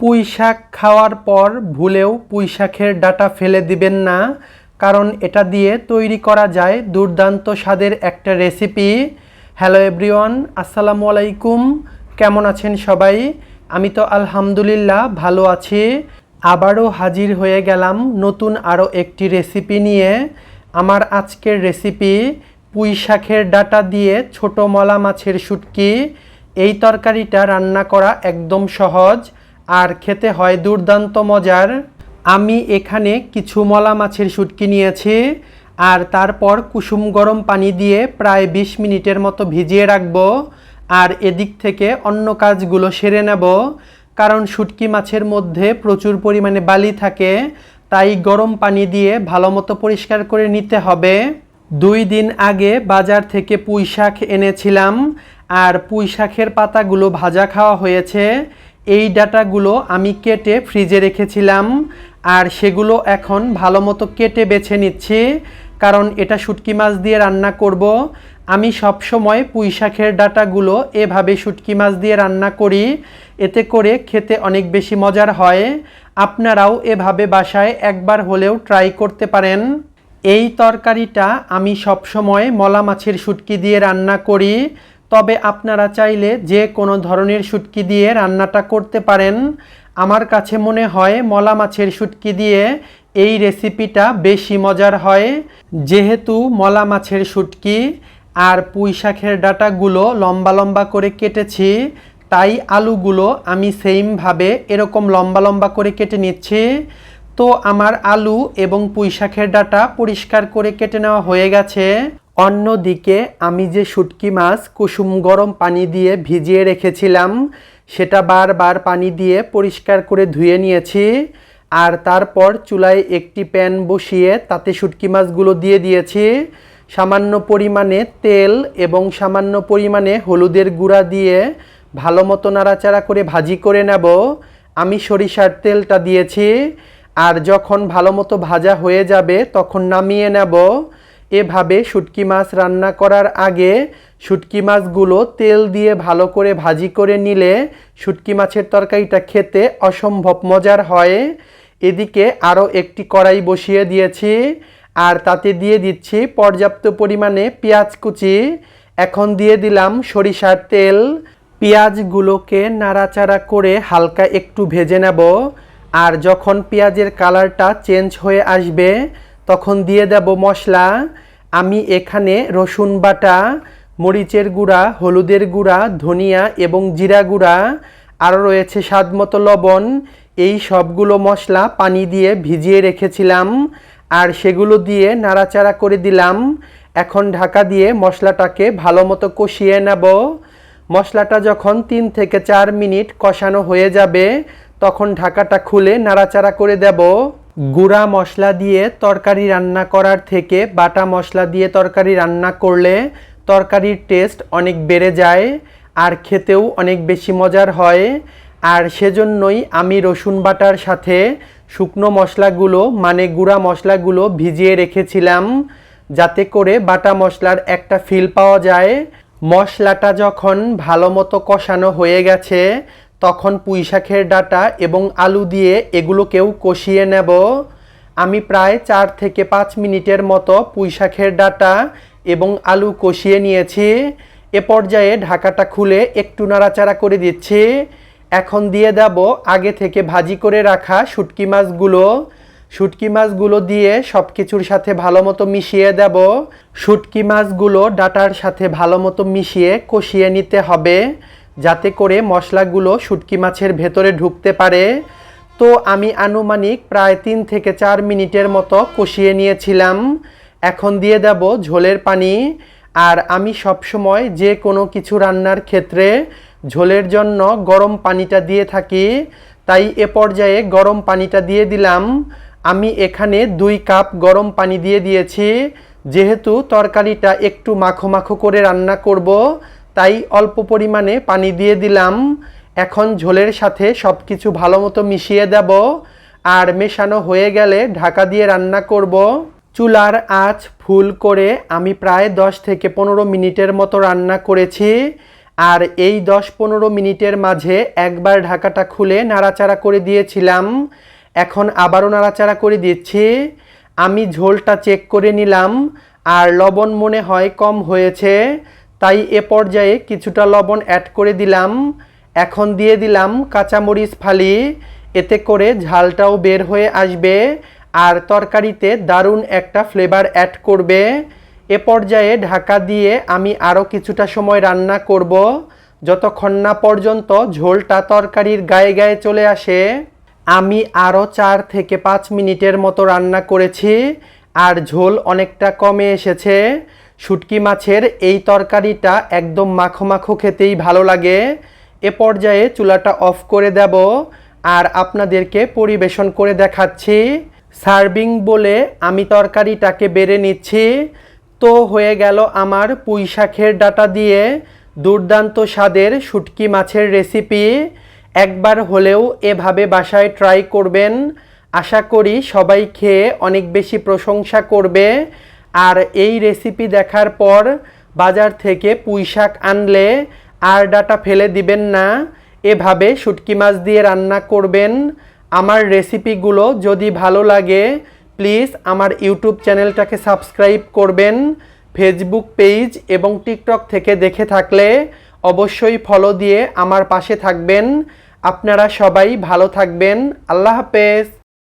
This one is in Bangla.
পুঁই শাক খাওয়ার পর ভুলেও পুঁই শাকের ডাটা ফেলে দিবেন না, কারণ এটা দিয়ে তৈরি করা যায় দুর্দান্ত স্বাদের একটা রেসিপি। হ্যালো এভরিওয়ান, আসসালামু আলাইকুম। কেমন আছেন সবাই? আমি তো আলহামদুলিল্লাহ ভালো আছি। আবারও হাজির হয়ে গেলাম নতুন আরও একটি রেসিপি নিয়ে। আমার আজকের রেসিপি পুঁই শাকের ডাটা দিয়ে ছোট মলা মাছের শুটকি। এই তরকারিটা রান্না করা একদম সহজ। আর খেতে হয় দুর্দান্ত মজার। আমি এখানে কিছু মলা মাছের শুটকি নিয়েছি আর তারপর কুসুম গরম পানি দিয়ে প্রায় বিশ মিনিটের মতো ভিজিয়ে রাখব আর এদিক থেকে অন্য কাজগুলো সেরে নেব। কারণ শুটকি মাছের মধ্যে প্রচুর পরিমাণে বালি থাকে, তাই গরম পানি দিয়ে ভালো মতো পরিষ্কার করে নিতে হবে। দুই দিন আগে বাজার থেকে পুঁই শাক এনেছিলাম আর পুঁই শাকের পাতাগুলো ভাজা খাওয়া হয়েছে। এই ডাটাগুলো আমি কেটে ফ্রিজে রেখেছিলাম, আর সেগুলো এখন ভালো মতো কেটে বেছে নিচ্ছি, কারণ এটা শুটকি মাছ দিয়ে রান্না করব। আমি সব সময় পুঁই শাকের ডাটাগুলো এভাবে শুটকি মাছ দিয়ে রান্না করি, এতে করে খেতে অনেক বেশি মজার হয়। আপনারাও এভাবে বাসায় একবার হলেও ট্রাই করতে পারেন। এই তরকারিটা আমি সব সময় মলা মাছের শুটকি দিয়ে রান্না করি তবে আপনারা চাইলে যে কোনো ধরনের শুটকি দিয়ে রান্নাটা করতে পারেন। আমার কাছে মনে হয় মলা মাছের শুটকি দিয়ে এই রেসিপিটা বেশি মজার হয়। যেহেতু মলা মাছের শুটকি আর পুঁই শাকের ডাটাগুলো লম্বা লম্বা করে কেটেছি, তাই আলুগুলো আমি সেমভাবে এরকম লম্বা লম্বা করে কেটে নিচ্ছি। তো আমার আলু এবং পুঁই শাকের ডাটা পরিষ্কার করে কেটে নেওয়া হয়ে গেছে। অন্যদিকে আমি যে শুটকি মাছ কুসুম গরম পানি দিয়ে ভিজিয়ে রেখেছিলাম, সেটা বারবার পানি দিয়ে পরিষ্কার করে ধুয়ে নিয়েছি। আর তারপর চুলায় একটি প্যান বসিয়ে তাতে শুটকি মাছগুলো দিয়ে দিয়েছি। সামান্য পরিমাণে তেল এবং সামান্য পরিমাণে হলুদের গুঁড়া দিয়ে ভালো মতো নাড়াচাড়া করে ভাজি করে নেব। আমি সরিষার তেলটা দিয়েছি। আর যখন ভালো মতো ভাজা হয়ে যাবে, তখন নামিয়ে নেব। এভাবে শুটকি মাছ রান্না করার আগে শুটকি মাছগুলো তেল দিয়ে ভালো করে ভাজি করে নিলে শুটকি মাছের তরকারিটা খেতে অসম্ভব মজার হয়। এদিকে আরও একটি কড়াই বসিয়ে দিয়েছি আর তাতে দিয়ে দিচ্ছি পর্যাপ্ত পরিমাণে পেঁয়াজ কুচি। এখন দিয়ে দিলাম সরিষার তেল। পেঁয়াজগুলোকে নাড়াচাড়া করে হালকা একটু ভেজে নেব। আর যখন পেঁয়াজের কালারটা চেঞ্জ হয়ে আসবে তখন দিয়ে দেব মশলা। আমি এখানে রসুন বাটা, মরিচের গুঁড়া, হলুদের গুঁড়া, ধনিয়া এবং জিরা গুঁড়া, আরও রয়েছে স্বাদ মতো লবণ। এই সবগুলো মশলা পানি দিয়ে ভিজিয়ে রেখেছিলাম আর সেগুলো দিয়ে নাড়াচাড়া করে দিলাম। এখন ঢাকা দিয়ে মশলাটাকে ভালো মতো কষিয়ে নেব। মশলাটা যখন তিন থেকে চার মিনিট কষানো হয়ে যাবে, তখন ঢাকাটা খুলে নাড়াচাড়া করে দেব। গুঁড়া মশলা দিয়ে তরকারি রান্না করার থেকে বাটা মশলা দিয়ে তরকারি রান্না করলে তরকারির টেস্ট অনেক বেড়ে যায় আর খেতেও অনেক বেশি মজার হয়। আর সেজন্যই আমি রসুন বাটার সাথে শুকনো মশলাগুলো মানে গুঁড়া মশলাগুলো ভিজিয়ে রেখেছিলাম যাতে করে বাটা মশলার একটা ফিল পাওয়া যায়। মশলাটা যখন ভালো মতো কষানো হয়ে গেছে তখন পুঁই শাকের ডাটা এবং আলু দিয়ে এগুলোকেও কষিয়ে নেব। আমি প্রায় চার থেকে পাঁচ মিনিটের মতো পুঁই শাকের ডাটা এবং আলু কষিয়ে নিয়েছি। এ পর্যায়ে ঢাকাটা খুলে একটু নাড়াচাড়া করে দিচ্ছি। এখন দিয়ে দেব আগে থেকে ভাজি করে রাখা শুটকি মাছগুলো। শুটকি মাছগুলো দিয়ে সব কিছুর সাথে ভালো মতো মিশিয়ে দেব। শুটকি মাছগুলো ডাটার সাথে ভালো মতো মিশিয়ে কষিয়ে নিতে হবে। যাতে করে মশলাগুলো শুটকি মাছের ভেতরে ঢুকতে পারে। তো আমি আনুমানিক প্রায় তিন থেকে চার মিনিটের মতো কষিয়ে নিয়েছিলাম। এখন দিয়ে দেব ঝোলের পানি। আর আমি সবসময় যে কোনো কিছু রান্নার ক্ষেত্রে ঝোলের জন্য গরম পানিটা দিয়ে থাকি, তাই এ পর্যায়ে গরম পানিটা দিয়ে দিলাম। আমি এখানে দুই কাপ গরম পানি দিয়ে দিয়েছি। যেহেতু তরকারিটা একটু মাখো মাখো করে রান্না করব তাই অল্প পরিমাণে পানি দিয়ে দিলাম। এখন ঝোলের সাথে সব কিছু ভালো মতো মিশিয়ে দেব আর মেশানো হয়ে গেলে ঢাকা দিয়ে রান্না করব। চুলার আঁচ ফুল করে আমি প্রায় দশ থেকে পনেরো মিনিটের মতো রান্না করেছি আর এই দশ পনেরো মিনিটের মাঝে একবার ঢাকাটা খুলে নাড়াচাড়া করে দিয়েছিলাম। এখন আবারও নাড়াচাড়া করে দিচ্ছি। আমি ঝোলটা চেক করে নিলাম আর লবণ মনে হয় কম হয়েছে। তাই এ পর্যায়ে কিছুটা লবণ অ্যাড করে দিলাম। এখন দিয়ে দিলাম কাঁচামরিচ ফালি। এতে করে ঝালটাও বের হয়ে আসবে। আর তরকারিতে দারুণ একটা ফ্লেভার অ্যাড করবে। এ পর্যায়ে ঢাকা দিয়ে আমি আরও কিছুটা সময় রান্না করব। যতক্ষণ না পর্যন্ত ঝোলটা তরকারির গায়ে গায়ে চলে আসে। আমি আরও চার থেকে পাঁচ মিনিটের মতো রান্না করেছি। আর ঝোল অনেকটা কমে এসেছে। শুটকি মাছের এই তরকারিটা একদম মাখো মাখো খেতেই ভালো লাগে। এ পর্যায়ে চুলাটা অফ করে দেব আর আপনাদেরকে পরিবেশন করে দেখাচ্ছি। সার্ভিং বলে আমি তরকারিটাকে বেড়ে নিচ্ছি। তো হয়ে গেল আমার পুঁই শাকের ডাটা দিয়ে দুর্দান্ত স্বাদের শুটকি মাছের রেসিপি। একবার হলেও এভাবে বাসায় ট্রাই করবেন। আশা করি সবাই খেয়ে অনেক বেশি প্রশংসা করবে। আর এই রেসিপি দেখার পর বাজার থেকে পুঁই শাক আনলে আর ডাটা ফেলে দিবেন না। এভাবে শুটকি মাছ দিয়ে রান্না করবেন। আমার রেসিপিগুলো যদি ভালো লাগে প্লিজ আমার ইউটিউব চ্যানেলটাকে সাবস্ক্রাইব করবেন। ফেসবুক পেজ এবং টিকটক থেকে দেখে থাকলে অবশ্যই ফলো দিয়ে আমার পাশে থাকবেন। আপনারা সবাই ভালো থাকবেন। আল্লাহ হাফেজ।